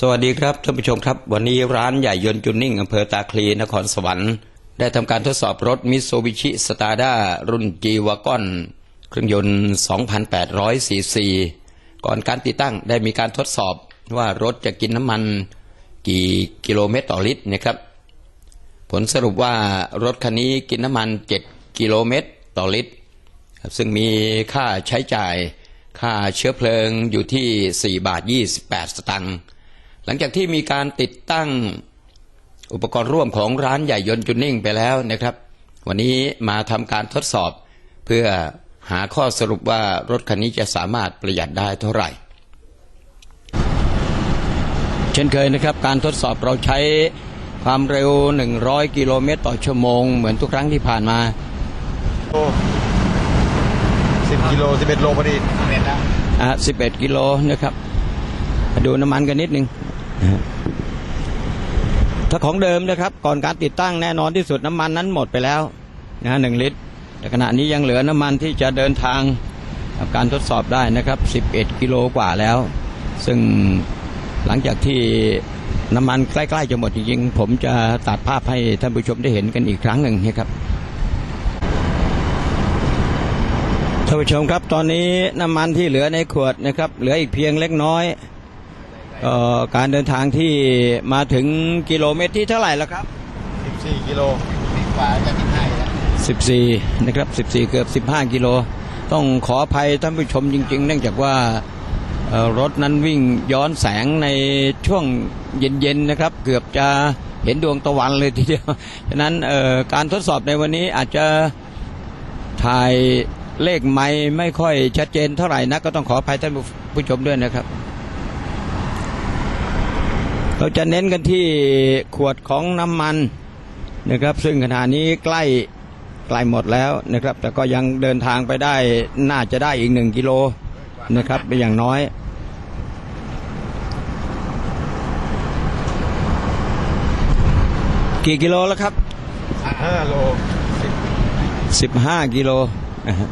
สวัสดีครับท่านผู้ชมครับ วันนี้ร้านใหญ่ยนต์จูนนิ่งอำเภอตาคลีนครสวรรค์ได้ทำการทดสอบรถมิ t ซูบิชิสตาร์ด้ารุ่น G w a g o n เครื่องยนต์ 2,800ซีซีก่อนการติดตั้งได้มีการทดสอบว่ารถจะกินน้ำมันกี่กิโลเมตรต่อลิตรนะครับ ผลสรุปว่ารถคันนี้กินน้ำมัน 7 กิโลเมตรต่อลิตรซึ่งมีค่าใช้จ่ายค่าเชื้อเพลิงอยู่ที่ 4 บาท 28 สตังค์ หลังจากที่มีการติดตั้งอุปกรณ์ร่วมของร้านใหญ่ยนต์จุนนิ่งไปแล้วนะครับ วันนี้มาทำการทดสอบเพื่อหาข้อสรุปว่ารถคันนี้จะสามารถประหยัดได้เท่าไหร่ เช่นเคยนะครับ การทดสอบเราใช้ความเร็ว 100 กิโลเมตรต่อชั่วโมง เหมือนทุกครั้งที่ผ่านมาโลสิบกิโลสิบเอ็ดโลพอดีเม็ดแล้วอะ11 กิโลนะครับ ดูน้ำมันกันนิดนึง นะถ้าของเดิมนะครับ ก่อนการติดตั้งแน่นอนที่สุดน้ำมันนั้นหมดไปแล้วนะฮะหนึ่งลิตร แต่ขณะนี้ยังเหลือน้ำมันที่จะเดินทางการทดสอบได้นะครับ 11 กิโลกว่าแล้ว ซึ่งหลังจากที่น้ำมันใกล้ๆจะหมดจริงๆ ผมจะตัดภาพให้ท่านผู้ชมได้เห็นกันอีกครั้งหนึ่งนะครับท่านผู้ชมครับตอนนี้น้ำมันที่เหลือในขวดนะครับ เหลืออีกเพียงเล็กน้อย การเดินทางที่มาถึงกิโลเมตรที่เท่าไหร่แล้วครับสิบสี่กิโลสิบกว่าจะสิบห้าแล้ว14 นะครับ 14 เกือบ 15 กิโล ต้องขออภัยท่านผู้ชมจริง ๆ เนื่องจากว่าเอ่อรถนั้นวิ่งย้อนแสงในช่วงเย็น ๆ นะครับ เกือบจะเห็นดวงตะวันเลยทีเดียว ฉะนั้นเอ่อการทดสอบในวันนี้อาจจะถ่ายเลขไม่ไม่ค่อยชัดเจนเท่าไหร่นะก็ต้องขออภัยท่านผู้ชมด้วยนะครับ เราจะเน้นกันที่ขวดของน้ำมันนะครับ ซึ่งขณะนี้ใกล้ใกล้หมดแล้วนะครับ แต่ก็ยังเดินทางไปได้น่าจะได้อีกหนึ่งกิโลนะครับเป็นอย่างน้อยกี่กิโลแล้วครับห้าโลสิบสิบห้ากิโลนะฮะ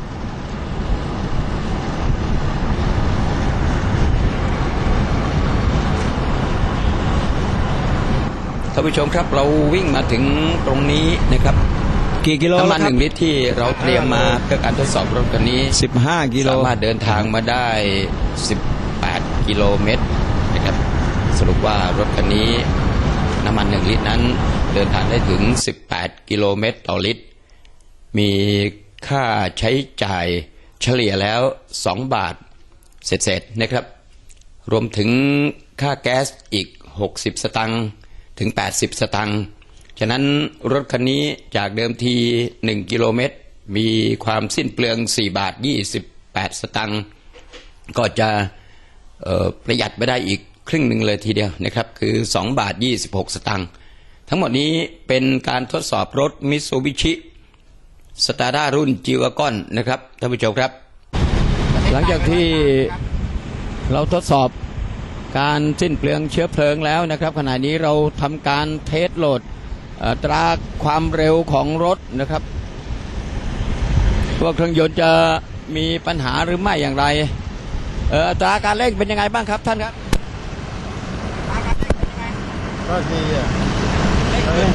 ท่านผู้ชมครับเราวิ่งมาถึงตรงนี้นะครับกี่กิโลน้ำมันแล้วหครับนึ่งลิตรที่เราเตรียมมาเพื่อการทดสอบรถคันนี้สิบห้ากิโลสามารถเดินทางมาได้ 18 กิโลเมตรนะครับสรุปว่ารถคันนี้น้ำมันหนึ่งลิตรนั้น เดินทางได้ถึง 18 กิโลเมตรต่อลิตร มีค่าใช้จ่ายเฉลี่ยแล้ว 2 บาทเศษๆนะครับ รวมถึงค่าแก๊สอีก 60 สตังค์ ถึง 80 สตังค์ฉะนั้นรถคันนี้จากเดิมที 1 กิโลเมตร มีความสิ้นเปลือง 4 บาท 28 สตังค์ก็จะประหยัดไปได้อีกครึ่งหนึ่งเลยทีเดียวนะครับ คือ 2 บาท 26 สตังค์ทั้งหมดนี้เป็นการทดสอบรถมิ t ซูบิชิสตาร์ด้ารุ่นจิวากอนนะครับท่านผู้ชมครับ หลังจากที่เราทดสอบ การสิ้นเปลืองเชื้อเพลิงแล้วนะครับ ขณะนี้เราทำการเทสโหลดอัตราความเร็วของรถนะครับตัวเครื่องยนต์จะมีปัญหาหรือไม่อย่างไรเอ่ออัตราการเร่งเป็นยังไงบ้างครับท่านครับก็ดีอะเออ